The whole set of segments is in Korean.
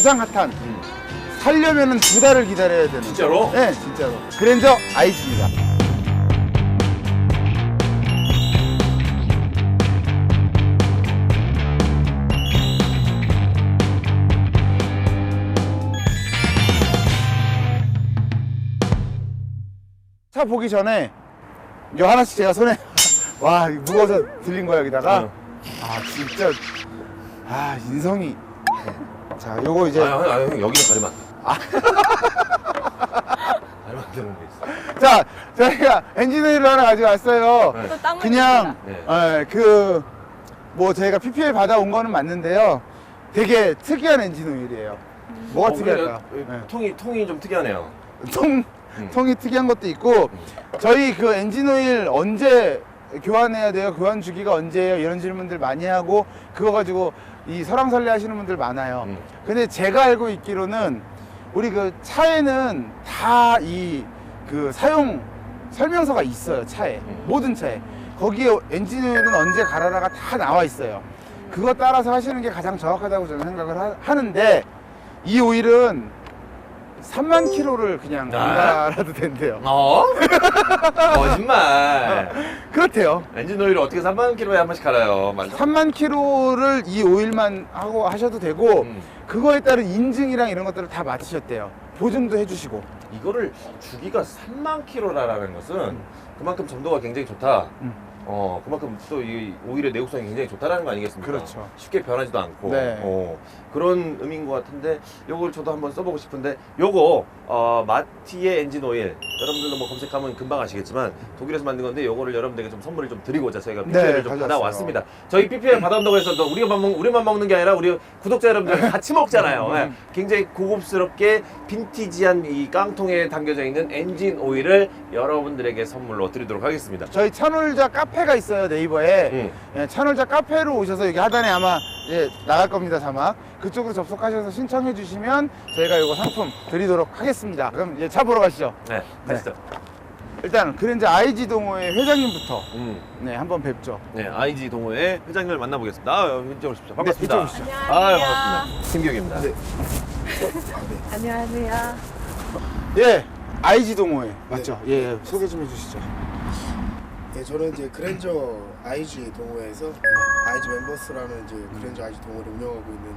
가장 핫한 음. 살려면은 두 달을 기다려야 되는 진짜로? 네 진짜로 그랜저 아이즈입니다 차 보기 전에 이거 하나씩 제가 손에 와 이거 무거워서 들린 거야 여기다가 응. 아 진짜 아 인성이 자 요거 이제 아, 형, 아, 형 여기는 가리면 안 돼. 가리면 안 되는 게 있어. 자 저희가 엔진오일을 하나 가져왔어요 네. 그냥 네. 그 뭐 저희가 PPL 받아온 거는 맞는데요 되게 특이한 엔진오일이에요 뭐가 어, 특이할까요? 그래, 네. 통이 통이 좀 특이하네요. 통, 음. 통이 특이한 것도 있고 저희 그 엔진오일 언제 교환해야 돼요? 교환 주기가 언제예요? 이런 질문들 많이 하고 그거 가지고 이 설왕설래 하시는 분들 많아요. 음. 근데 제가 알고 있기로는 우리 그 차에는 다 이 그 사용 설명서가 있어요 차에 음. 모든 차에 거기에 엔진오일은 언제 갈아라가 다 나와 있어요. 그거 따라서 하시는 게 가장 정확하다고 저는 생각을 하, 는데 이 오일은 3만 킬로를 그냥 안 아? 갈아도 된대요. 어? 거짓말. 그렇대요. 엔진 오일을 어떻게 3만 킬로에 한 번씩 갈아요? 맞아? 3만 킬로를 이 오일만 하고 하셔도 되고 음. 그거에 따른 인증이랑 이런 것들을 다 마치셨대요. 보증도 해주시고. 이거를 주기가 3만 킬로라는 것은 그만큼 점도가 굉장히 좋다. 음. 어, 그만큼 또 이 오일의 내구성이 굉장히 좋다라는 거 아니겠습니까? 그렇죠. 쉽게 변하지도 않고. 네. 어, 그런 의미인 것 같은데, 요걸 저도 한번 써보고 싶은데, 요거, 어, 마티의 엔진 오일. 여러분들도 뭐 검색하면 금방 아시겠지만, 독일에서 만든 건데, 요거를 여러분들에게 좀 선물을 좀 드리고자 저희가 네, PPL을 좀 가져왔어요. 받아왔습니다. 저희 PPL 받아온다고 해서 또 우리만, 먹, 우리만 먹는 게 아니라 우리 구독자 여러분들 같이 먹잖아요. 음. 예. 굉장히 고급스럽게 빈티지한 이 깡통에 담겨져 있는 엔진 오일을 여러분들에게 선물로 드리도록 하겠습니다. 저희 찬홀자 카페 가 있어요 네이버에. 음. 예, 찬홀자 카페로 오셔서 여기 하단에 아마 예, 나갈 겁니다 자막. 그쪽으로 접속하셔서 신청해 주시면 저희가 이거 상품 드리도록 하겠습니다. 그럼 이제 차 보러 가시죠. 네, 가시죠. 일단 그랜저 IG 동호회 회장님부터 음. 네 한번 뵙죠. 네, IG 동호회 회장님을 만나보겠습니다. 아, 이쪽으로 오십시오. 반갑습니다. 네, 이쪽으로 오시죠. 아, 반갑습니다. 김기욱입니다. 네. 안녕하세요. 예, IG 동호회 맞죠? 예, 소개 좀 해주시죠. 네, 저는 이제 그랜저 IG 동호회에서 IG 멤버스라는 이제 그랜저 IG 동호회를 운영하고 있는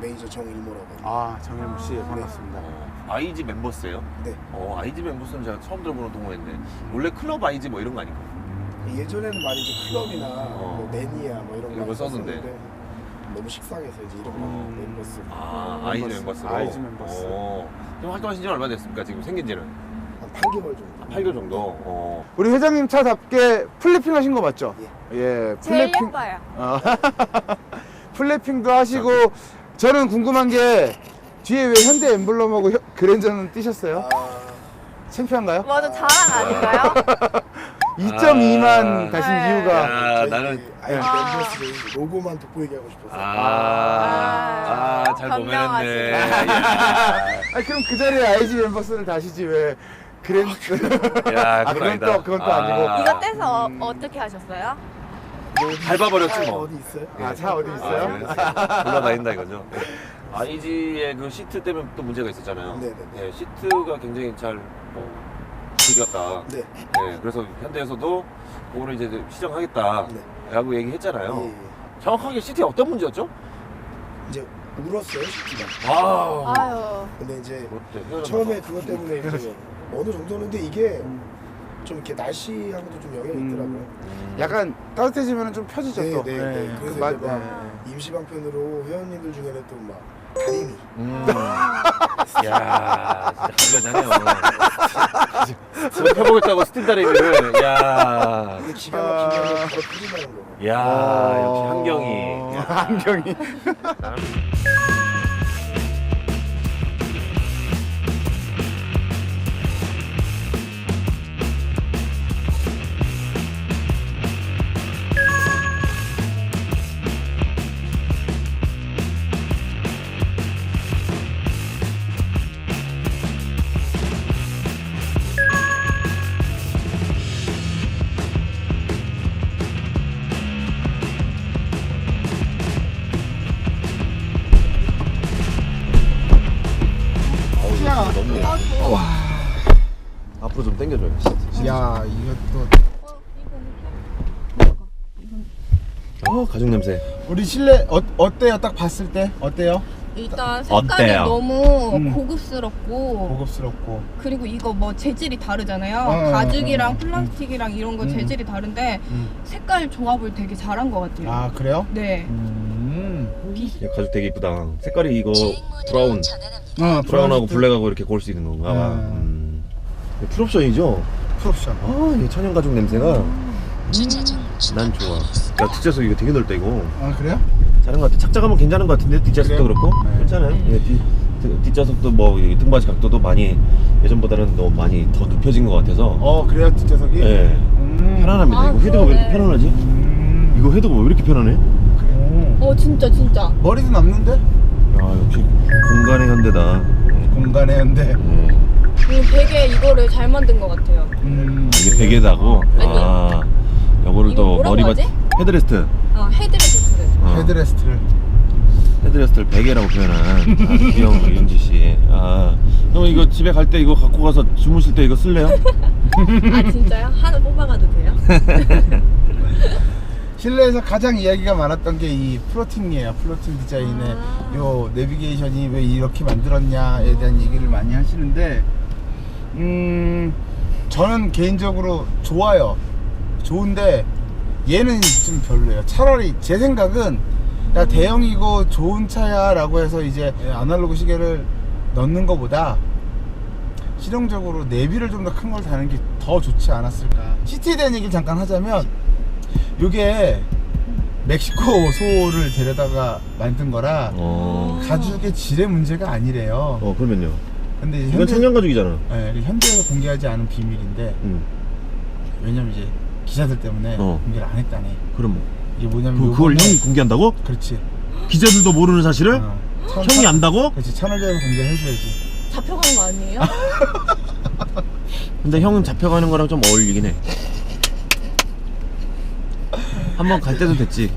매니저 정일모라고 합니다. 아 정일모 씨 반갑습니다. 어, IG 멤버스예요? 네. 어, IG 멤버스는 제가 처음 들어보는 동호회인데 원래 클럽 IG 뭐 이런 거 아닌가요? 예전에는 많이 이제 클럽이나 어. 뭐 매니아 뭐 이런 이런 거거 썼는데. 너무 식상해서 이제 이런 거 음. 멤버스 아, 멤버스. IG 멤버스로. IG 멤버스. 어, 그럼 활동하신 지 얼마 됐습니까? 지금 생긴 지는? 한 8개월 정도. 한 8개월 정도. 어. 우리 회장님 차답게 플래핑 하신 거 맞죠? 예, 제일 플래핑. 예뻐요. 어, 플래핑도 하시고 저는 궁금한 게 뒤에 왜 현대 엠블럼하고 혀- 그랜저는 뛰셨어요? 아, 창피한가요? 먼저 자랑 아닌가요? 2.2만 아. 가신 네. 이유가 야, 나는 그 IG 아. 멤버스 로고만 돋보이게 하고 싶어서 아, 아, 잘 변명하시네. 보면했네. 아 그럼 그 자리에 IG 멤버스를 다시지 왜 그랜저 야, 아, 그건 그건 아니다. 또- 그건 또 아니고. 이거 떼서 음. 어떻게 하셨어요? 밟아버렸지 차에 뭐. 어디 있어요? 아, 차 어디 있어요? 아, 그래서 굴러다닌다 이거죠. IG의 그 시트 때문에 또 문제가 있었잖아요. 네네네. 네, 시트가 굉장히 잘 어, 들렸다. 네. 네, 그래서 현대에서도 그거를 이제 시정하겠다라고 네. 얘기했잖아요. 예, 예. 정확하게 시트에 어떤 문제였죠? 이제 울었어요, 시키가. 아, 아유. 근데 이제 헤어졌나 처음에 봐. 그것 때문에 이제 어느 정도는데 이게 좀 이렇게 날씨하고도 좀 영향이 음. 있더라고요. 음. 약간 따뜻해지면 좀 펴지죠 네, 또. 네, 네. 그래서 그 맛- 이제 막 네. 임시 방편으로 회원님들 중에는 또 막 다리미 음. 야, 진짜 감사하네요. 지금 펴보겠다고 스틸 다리미를. 야, 근데 기가 막히면 바로 터진다는 거. 야, 어, 역시 한경이. 한경이. 가죽 냄새. 우리 실내 어, 어때요? 딱 봤을 때 어때요? 일단 색깔이 어때요? 너무 음. 고급스럽고 고급스럽고 그리고 이거 뭐 재질이 다르잖아요. 어, 가죽이랑 어, 어. 플라스틱이랑 이런 거 음. 재질이 다른데 음. 색깔 조합을 되게 잘한 것 같아요. 아 그래요? 네. 음. 야, 가죽 되게 이쁘다. 색깔이 이거 브라운, 어, 브라운하고 블랙하고 이렇게 고를 수 있는 건가 봐. 음. 음. 풀옵션이죠? 풀옵션 아, 이 천연 가죽 냄새가 난 좋아. 야, 뒷좌석 이거 되게 넓다 이거. 아 그래요? 잘한 것 같아. 착장하면 괜찮은 것 같은데 뒷좌석도 그래요? 그렇고 네. 괜찮아요. 예, 뒤, 뒷- 뒷좌석도 뭐 이 등받이 각도도 많이 예전보다는 너무 많이 더 눕혀진 것 같아서 어 그래요 뒷좌석이? 예 음. 편안합니다. 아, 이거 헤드가 왜 이렇게 그러네. 편안하지? 음. 이거 헤드가 왜 이렇게 편안해? 음. 어 진짜 진짜. 머리도 남는데? 야 역시 공간의 현대다. 공간에 한데 예. 음, 되게 이거를 잘 만든 것 같아요. 음. 이게 베개다고. 아니. 아, 요거를 이거 또 뭐라고 머리맡 하지? 헤드레스트. 어, 헤드레스트를. 어, 헤드레스트를 헤드레스트를 베개라고 표현한 아주 귀여운 우리 윤지 씨. 아, 형 이거 집에 갈 때 이거 갖고 가서 주무실 때 이거 쓸래요? 아 진짜요? 하나 뽑아가도 돼요? 실내에서 가장 이야기가 많았던 게 이 플로팅이에요. 플로팅 디자인의 아. 요 내비게이션이 왜 이렇게 만들었냐에 대한 얘기를 많이 하시는데, 음, 저는 개인적으로 좋아요. 좋은데 얘는 좀 별로예요. 차라리 제 생각은 야 대형이고 좋은 차야라고 해서 이제 아날로그 시계를 넣는 것보다 실용적으로 내비를 좀 더 큰 걸 다는 게 더 좋지 않았을까. 시티에 대한 얘기를 잠깐 하자면 요게 멕시코 소를 데려다가 만든 거라 어. 가죽의 질의 문제가 아니래요. 어, 그러면요. 근데 이제 이건 현대, 청년 가죽이잖아. 예, 현대에서 공개하지 않은 비밀인데 응. 왜냐면 이제 기자들 때문에 어. 공개를 안 했다네. 그럼 뭐. 이게 뭐냐면 그, 그걸 형이 공개한다고? 그렇지. 기자들도 모르는 사실을 어, 천- 형이 천- 안다고? 그렇지. 채널에서 공개해줘야지. 잡혀가는 거 아니에요? 근데 형은 잡혀가는 거랑 좀 어울리긴 해. 한번 갈 때도 됐지.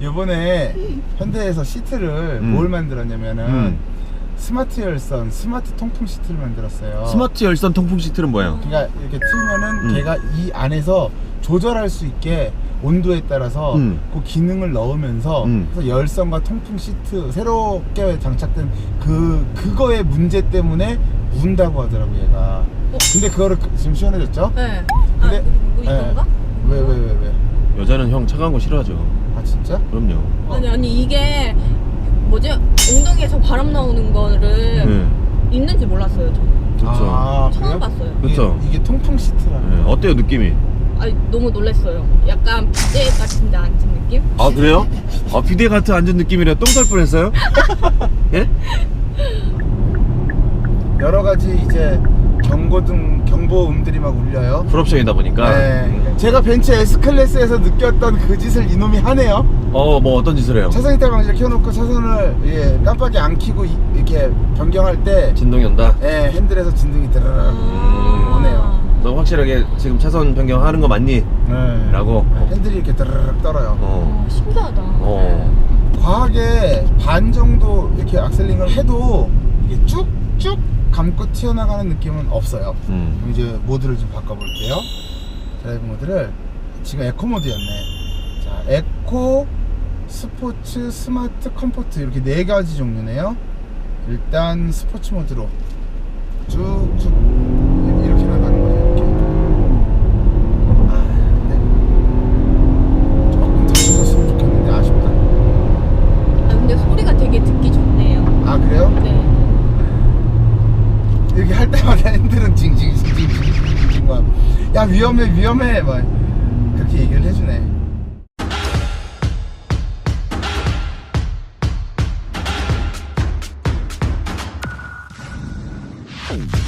요번에 현대에서 시트를 음. 뭘 만들었냐면은 음. 스마트 열선, 스마트 통풍 시트를 만들었어요. 스마트 열선 통풍 시트는 뭐야? 그러니까 이렇게 틀면은 음. 걔가 이 안에서 조절할 수 있게 온도에 따라서 음. 그 기능을 넣으면서 음. 그래서 열선과 통풍 시트 새롭게 장착된 그 그거의 문제 때문에 운다고 하더라고 얘가. 어? 근데 그거를 그- 지금 시원해졌죠? 네. 근데- 아, 뭐 이건가? 왜왜왜 왜, 왜? 여자는 형 차가운 거 싫어하죠. 아 진짜? 그럼요. 아니 아니 이게 뭐지? 엉덩이에서 바람 나오는 거를 네. 있는지 몰랐어요. 저. 그쵸. 아, 처음 그래요? 봤어요. 이게, 그쵸. 이게 통풍 시트라는 네. 거. 어때요 느낌이? 아니 너무 놀랐어요. 약간 비대 같은데 앉은 느낌? 아 그래요? 아 비대 같은 앉은 느낌이라 똥쌀 뻔했어요? 예? 여러 가지 이제 경고등 경보음들이 막 울려요. 풀옵션이다 보니까. 네. 제가 벤츠 S 클래스에서 느꼈던 그 짓을 이놈이 하네요. 어 뭐 어떤 짓을 해요? 차선 이탈 방지를 켜놓고 차선을 예, 깜빡이 안 켜고 이- 이렇게 변경할 때 진동이 온다. 예, 핸들에서 진동이 드르륵 아. 오네요. 너 확실하게 지금 차선 변경하는 거 맞니? 네. 라고? 핸들이 이렇게 드르륵 떨어요. 어. 어, 신기하다. 어. 과하게 반 정도 이렇게 악셀링을 해도 이게 쭉쭉 감고 튀어나가는 느낌은 없어요. 음. 그럼 이제 모드를 좀 바꿔볼게요. 드라이브 모드를 지금 에코 모드였네. 자, 에코, 스포츠, 스마트, 컴포트 이렇게 네 가지 종류네요. 일단 스포츠 모드로 쭉쭉 위험해 위험해 막 그렇게 얘기를 해주네 Boom.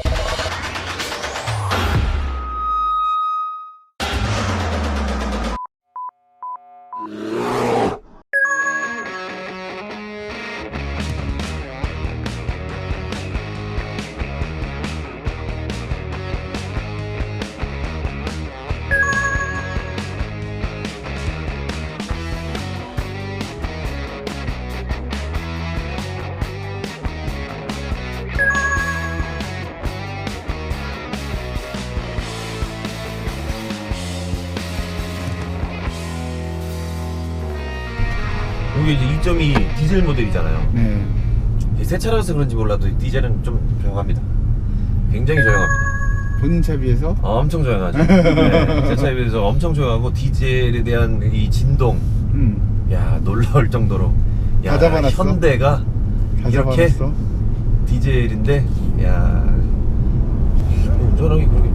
이게 이제 2.2 디젤 모델이잖아요. 네. 이새 차라서 그런지 몰라도 이 디젤은 좀 조용합니다. 굉장히 조용합니다. 본인 차 비해서 어, 엄청 조용하죠. 네, 제 차에 비해서 엄청 조용하고 디젤에 대한 이 진동, 음. 야 놀라울 정도로. 야, 다 잡아놨어? 현대가 다 이렇게 잡아놨어. 디젤인데, 야 운전하기 그렇게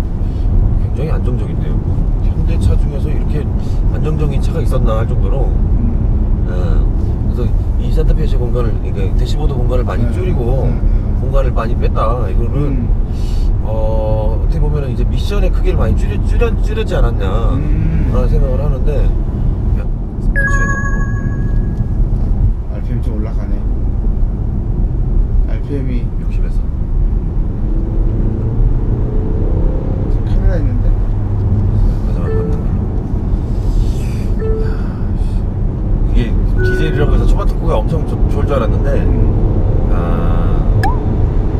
굉장히 안정적인데요. 현대 차 중에서 이렇게 안정적인 차가 있었나 할 정도로. 음. 예. 그래서 이 산타페시 공간을, 그러니까 대시보드 공간을 많이 네. 줄이고 네. 공간을 많이 뺐다. 이거는 음. 어, 어떻게 보면은 이제 미션의 크기를 많이 줄여, 줄여, 줄였지 않았냐. 음. 라는 생각을 하는데, 스포츠에 RPM 좀 올라가네. RPM이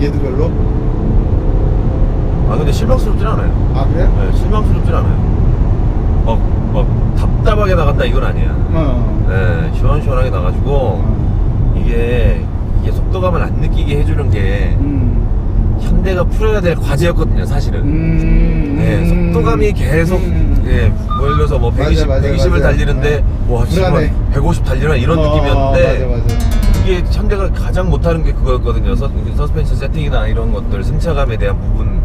얘도 별로? 아 근데 실망스럽진 않아요. 아 그래? 네, 실망스럽진 않아요. 막, 막 답답하게 나간다 이건 아니야. 어. 네, 시원시원하게 나가지고, 어. 이게, 이게 속도감을 안 느끼게 해주는 게, 음. 현대가 풀어야 될 과제였거든요, 사실은. 음. 네, 속도감이 계속 음. 예, 뭐 예를 들어서 뭐 맞아, 120, 맞아, 120을 맞아. 달리는데 와 불안해. 지금 150 달리나 이런 어, 느낌이었는데 맞아 맞아. 이게 현대가 가장 못하는 게 그거였거든요. 서, 서스펜션 세팅이나 이런 것들 승차감에 대한 부분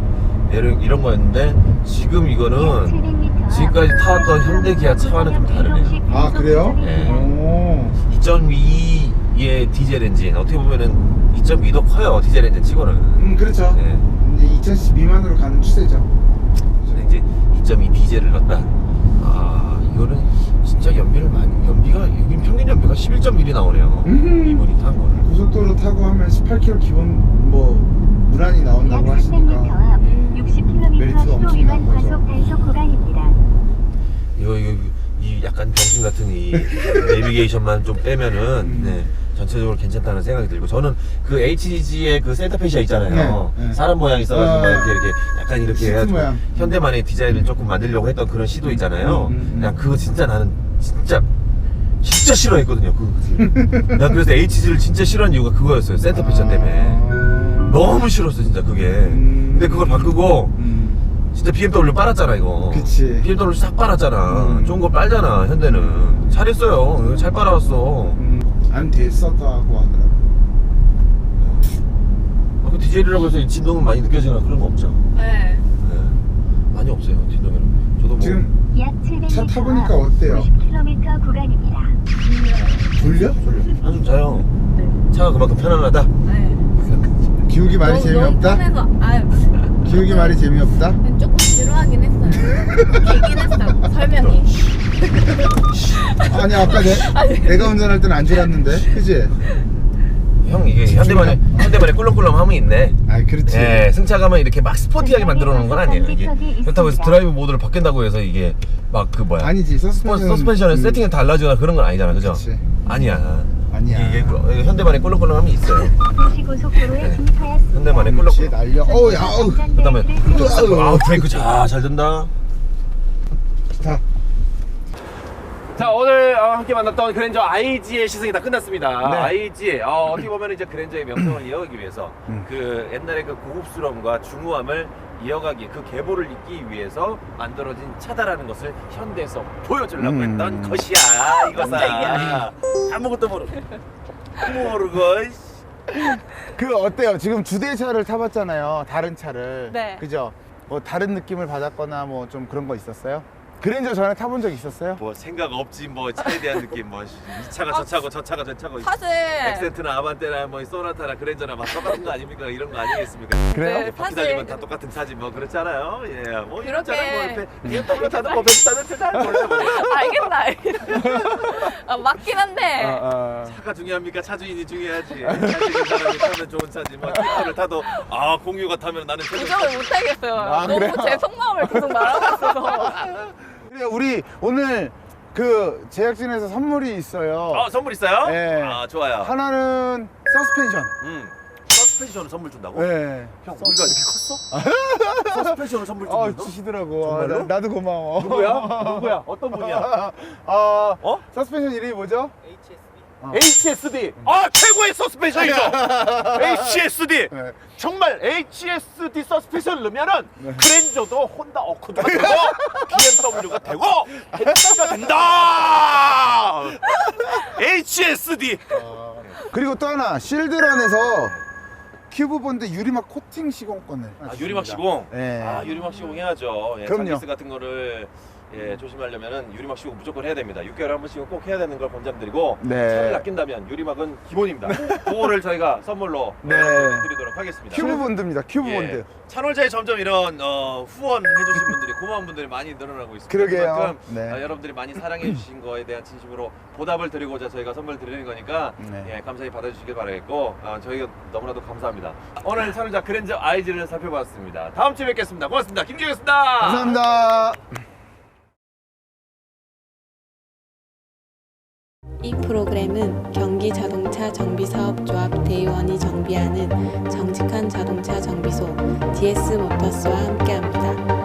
이런, 이런 거였는데 지금 이거는 지금까지 타왔던 현대 기아 차와는 좀 다르네요. 아 그래요? 네. 오. 2.2의 디젤 엔진 어떻게 보면은 2.2도 커요 디젤 엔진 치고는. 음 그렇죠. 예. 이제 2000cc 미만으로 가는 추세죠. 근데 이제 2.2 디젤을 넣었다. 아 이거는 진짜 연비를 많이 연비가 평균 연비가 11.1이 나오네요. 음흠. 이분이 탄 거를. 고속도로 타고 하면 18km 기본 뭐 무난히 나온다고 약 하시니까. 300m 앞 60km 메리트가 신호 엄청난 위반 거죠. 과속 단속 구간입니다. 이거 이거 이 약간 병신 같은 이 내비게이션만 좀 빼면은 네, 전체적으로 괜찮다는 생각이 들고 저는 그 HG의 그 센터페시아 있잖아요. 네, 네. 사람 모양 있어가지고 어. 막 이렇게 이렇게 약간 이렇게 시트 해가지고 모양. 현대만의 디자인을 조금 만들려고 했던 그런 시도 있잖아요. 음, 음, 음. 그냥 그거 진짜 나는 진짜 진짜 싫어했거든요. 그. 난 그래서 HG를 진짜 싫어한 이유가 그거였어요. 센터페시아 때문에. 아. 너무 싫었어 진짜 그게. 음. 근데 그걸 바꾸고 음. 진짜 BMW 빨았잖아 이거. 그치. BMW 싹 빨았잖아. 음. 좋은 거 빨잖아 현대는. 잘했어요. 잘 빨아왔어. 음. 안 됐었다고 하더라고. 아, 그 디젤이라고 해서 이 진동은 많이 느껴지나 그런 거 없죠. 네. 네. 많이 없어요 진동에는. 저도 뭐 지금 약 700m 차 타보니까 앞 어때요? 50km 구간입니다. 졸려? 한숨 자요. 네. 차가 그만큼 편안하다. 네. 기욱이 말이 너무, 재미없다? 편해서 아유 기욱이 말이 재미없다? 조금 지루하긴 했어요. 길긴 했어요. 설명이. 아니 아까 내, 내가 운전할 때는 안 졸았는데 그지? 형 이게 현대만의 현대만의 꿀렁꿀렁함이 있네. 아 그렇지 예, 승차감은 이렇게 막 스포티하게 만들어 놓은 건 아니에요. 이게 그렇다고 해서 드라이브 모드를 바뀐다고 해서 이게 막 그 뭐야? 아니지 서스펜션 서스펜션의 세팅이 달라지거나 그런 건 아니잖아, 그죠? 그치. 아니야. 아니야. 이게, 이게 꿀- 현대만의 꿀렁꿀렁함이 있어요. 네. 진입하였습니다. 현대만의 그렇지 꿀렁꿀렁. 날려 어우 야 어우 그다음에 으아, 아 브레이크 자, 잘 된다. 자 자 오늘 어, 함께 만났던 그랜저 IG의 시승이 다 끝났습니다. 네. IG 어, 어떻게 보면 이제 그랜저의 명성을 이어가기 위해서 음. 그 옛날의 그 고급스러움과 중후함을 이어가기 그 계보를 잇기 위해서 만들어진 차다라는 것을 현대에서 보여주려고 음. 했던 것이야 이거사 아무것도 모르고 모르고 그 어때요? 지금 주대차를 타봤잖아요. 다른 차를. 네. 그죠? 뭐 다른 느낌을 받았거나 뭐 좀 그런 거 있었어요? 그랜저 전에 타본 적 있었어요? 뭐 생각 없지 뭐 차에 대한 느낌 뭐 이 차가 저 차고 저 차가 저 차고 사실 엑센트나 아반떼나 뭐 소나타나 그랜저나 막 똑같은 거 아닙니까 이런 거 아니겠습니까? 그래요? 네. 바퀴 사실 달리면 다 똑같은 차지 뭐 그렇잖아요. 예, 뭐 이런 그렇게- 차는 뭐 이렇게 BMW 타든 뭐 벤츠 타든 잘 모르겠어요. 알겠다. 알겠다. 아, 맞긴 한데 어, 어. 차가 중요합니까? 차주인이 중요하지. 잘생긴 사람이 타면 좋은 차지. 뭐 트랙터를 타도 아 공유가 타면 나는 최고. 부정을 못 하겠어요. 아, 너무 그래요? 제 속마음을 계속 말하고 있어서. 그래 우리 오늘 그 제작진에서 선물이 있어요. 어 선물 있어요? 네. 아 좋아요. 하나는 서스펜션. 음. 서스펜션을 선물 준다고? 네. 형 우리가 이렇게 컸어? 서스펜션을 선물 어 준다고? 주시더라고. 정말로? 나, 나도 고마워. 누구야? 누구야? 어떤 분이야? 아 어? 서스펜션 이름이 뭐죠? HSB. 어. HSD 아 최고의 서스펜션이죠 HSD 네. 정말 HSD 서스펜션을 넣으면은 네. 그랜저도 혼다 어쿠드가 되고 BMW가 되고 헨다가 된다 HSD 그리고 또 하나 실드런에서 큐브 본드 유리막 코팅 시공권을 아, 유리막 시공 네. 아 유리막 시공 해야죠 예, 그럼요. 장기스 같은 거를 예, 조심하려면은 유리막 시공 무조건 해야 됩니다 6개월에 한 번씩은 꼭 해야 되는 걸 권장드리고 네. 차를 아낀다면 유리막은 기본입니다 그거를 저희가 선물로 네. 드리도록 하겠습니다 큐브 본드입니다. 큐브 예, 본드. 찬월자에 점점 이런 어, 후원해주신 분들이 고마운 분들이 많이 늘어나고 있습니다. 그러게요. 그만큼 네. 어, 여러분들이 많이 사랑해주신 거에 대한 진심으로 보답을 드리고자 저희가 선물 드리는 거니까 네. 예, 감사히 받아주시길 바라겠고 어, 저희가 너무나도 감사합니다. 오늘 찬월자 그랜저 아이즈를 살펴봤습니다. 다음 주에 뵙겠습니다. 고맙습니다. 김기현이었습니다. 감사합니다. 이 프로그램은 경기 자동차 정비사업조합 대의원이 정비하는 정직한 자동차 정비소 DS 모터스와 함께합니다.